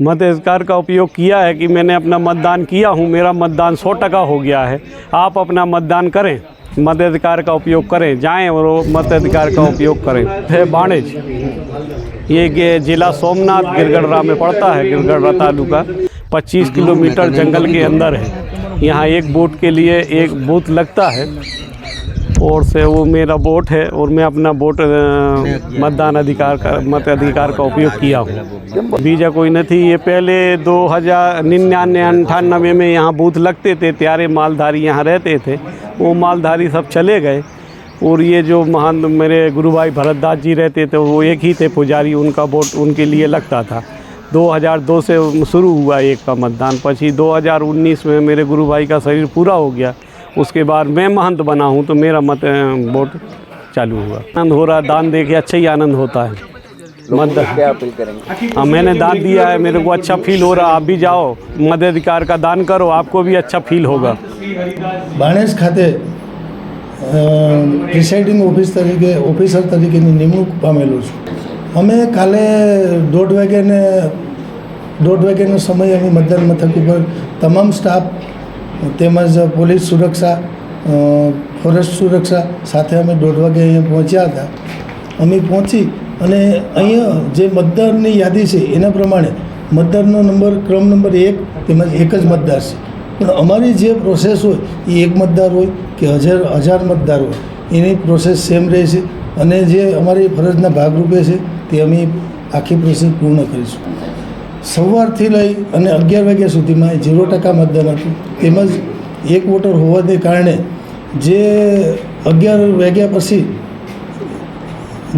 मताधिकार का उपयोग किया है कि मैंने अपना मतदान किया हूँ मेरा मतदान सौ टका हो गया है। आप अपना मतदान करें मताधिकार का उपयोग करें जाएँ और मताधिकार का उपयोग करें। है बाणेज। ये जिला सोमनाथ गिरगढ़रा में पड़ता है गिरगढ़रा तालुका। 25 किलोमीटर जंगल के अंदर है। यहाँ एक वोट के लिए एक बूथ लगता है। और से वो मेरा वोट है और मैं अपना वोट मतदान अधिकार का, मत अधिकार का उपयोग किया हूँ। बीजा कोई नहीं थी, ये पहले दो हज़ार निन्यानवे, अंठानवे में यहाँ बूथ लगते थे, त्यारे मालधारी यहाँ रहते थे, वो मालधारी सब चले गए। और ये जो महान मेरे गुरु भाई भरतदास जी रहते थे, वो एक ही थे पुजारी, उनका वोट उनके लिए लगता था। 2002 से शुरू हुआ एक का मतदान पची 2019 में मेरे गुरु भाई का शरीर पूरा हो गया। उसके बाद मैं महंत बना हूँ तो मेरा मत अ, वोट चालू हुआ आनंद हो रहा दान दे के अच्छा ही आनंद होता है मत क्या अपील करेंगे हाँ मैंने दान दिया है मेरे को अच्छा फील हो रहा आप भी जाओ मताधिकार का दान करो आपको भी अच्छा फील होगा બાણેજ ખાતે પ્રિસાઇડિંગ ઓફિસ તરીકે ઓફિસર તરીકેની નિમણૂક પામેલો છું અમે કાલે દોઢ વાગ્યાને દોઢ વાગ્યાનો સમય અમે મતદાન મથક ઉપર તમામ સ્ટાફ તેમજ પોલીસ સુરક્ષા ફોરેસ્ટ સુરક્ષા સાથે અમે દોઢ વાગે અહીંયા પહોંચ્યા હતા. અમે પહોંચી અને અહીંયા જે મતદારની યાદી છે એના પ્રમાણે મતદારનો નંબર, ક્રમ નંબર એક તેમજ એક જ મતદાર છે. પણ અમારી જે પ્રોસેસ હોય એ એક મતદાર હોય કે હજાર હજાર મતદાર હોય, એની પ્રોસેસ સેમ રહે છે. અને જે અમારી ફરજના ભાગરૂપે છે તે અમે આખી પ્રોસેસ પૂર્ણ કરીશું. સવારથી લઈ અને અગિયાર વાગ્યા સુધીમાં ઝીરો ટકા મતદાન હતું. તેમજ એક વોટર હોવાને કારણે જે અગિયાર વાગ્યા પછી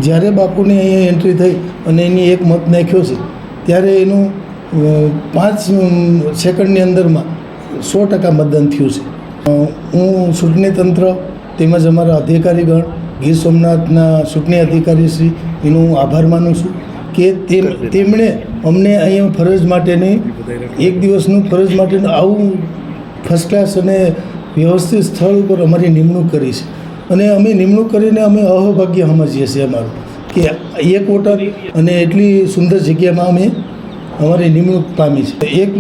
જ્યારે બાપુની અહીંયા એન્ટ્રી થઈ અને એની એક મત નાખ્યો છે, ત્યારે એનું પાંચ સેકન્ડની અંદરમાં સો ટકા મતદાન થયું છે. હું ચૂંટણી તંત્ર તેમજ અમારા અધિકારીગણ ગીર સોમનાથના ચૂંટણી અધિકારી શ્રી, એનો આભાર માનું છું. કે તેમણે અમને અહીંયા ફરજ માટેની એક દિવસનું ફરજ માટેનું આવું ફર્સ્ટ ક્લાસ અને વ્યવસ્થિત સ્થળ ઉપર અમારી નિમણૂક કરી છે. અને અમે નિમણૂક કરીને અમે અહોભાગ્ય સમજીએ છીએ અમારું કે એક વોટર અને એટલી સુંદર જગ્યામાં અમે અમારી નિમણૂક પામી છે. એક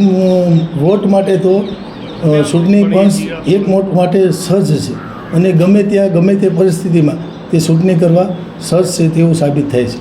વોટ માટે તો ચૂંટણી પંચ એક વોટ માટે સજ્જ છે. અને ગમે ત્યાં ગમે તે પરિસ્થિતિમાં તે ચૂંટણી કરવા સજ્જ છે તેવું સાબિત થાય છે.